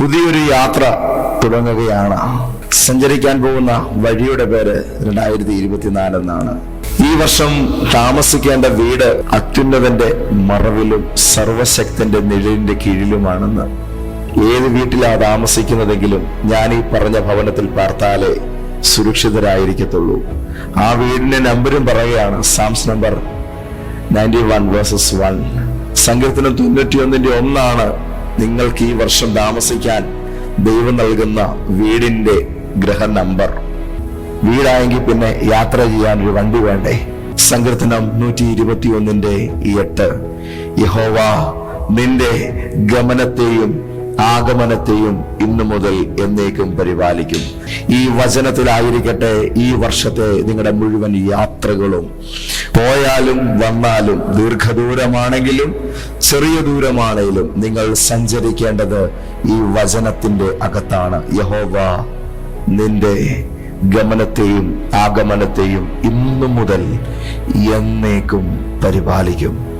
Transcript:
പുതിയൊരു യാത്ര തുടങ്ങുകയാണ്. സഞ്ചരിക്കാൻ പോകുന്ന വഴിയുടെ പേര് രണ്ടായിരത്തി ഇരുപത്തിനാല് എന്നാണ്. ഈ വർഷം താമസിക്കേണ്ട വീട് അത്യുന്നതന്റെ മറവിലും സർവശക്തന്റെ നിഴലിന്റെ കീഴിലുമാണെന്ന്. ഏത് വീട്ടിലാ താമസിക്കുന്നതെങ്കിലും ഞാൻ ഈ പറഞ്ഞ ഭവനത്തിൽ പാർത്താലേ സുരക്ഷിതരായിരിക്കത്തുള്ളൂ. ആ വീടിന്റെ നമ്പരും പറയുകയാണ് psalms number ninety one verses one. സങ്കീർത്തനം തൊണ്ണൂറ്റിയൊന്നിന്റെ ഒന്നാണ്. നിങ്ങൾക്ക് ഈ വർഷം താമസിക്കാൻ ദൈവം നൽകുന്ന വീടിന്റെ ഗ്രഹ നമ്പർ. വീടായെങ്കിൽ പിന്നെ യാത്ര ചെയ്യാൻ ഒരു വണ്ടി വേണ്ടേ? സങ്കീർത്തനം നൂറ്റി ഇരുപത്തി ഒന്നിന്റെ എട്ട്. യഹോവ നിന്റെ ഗമനത്തെയും ആഗമനത്തെയും ഇന്നു മുതൽ എന്നേക്കും പരിപാലിക്കും. ഈ വചനത്തിലായിരിക്കട്ടെ ഈ വർഷത്തെ നിങ്ങളുടെ മുഴുവൻ യാത്രകളും. പോയാലും വന്നാലും ദീർഘദൂരമാണെങ്കിലും ചെറിയ ദൂരമാണെങ്കിലും നിങ്ങൾ സഞ്ചരിക്കേണ്ടത് ഈ വചനത്തിന്റെ അകത്താണ്. യഹോവ നിന്റെ ഗമനത്തെയും ആഗമനത്തെയും ഇന്നു മുതൽ എന്നേക്കും പരിപാലിക്കും.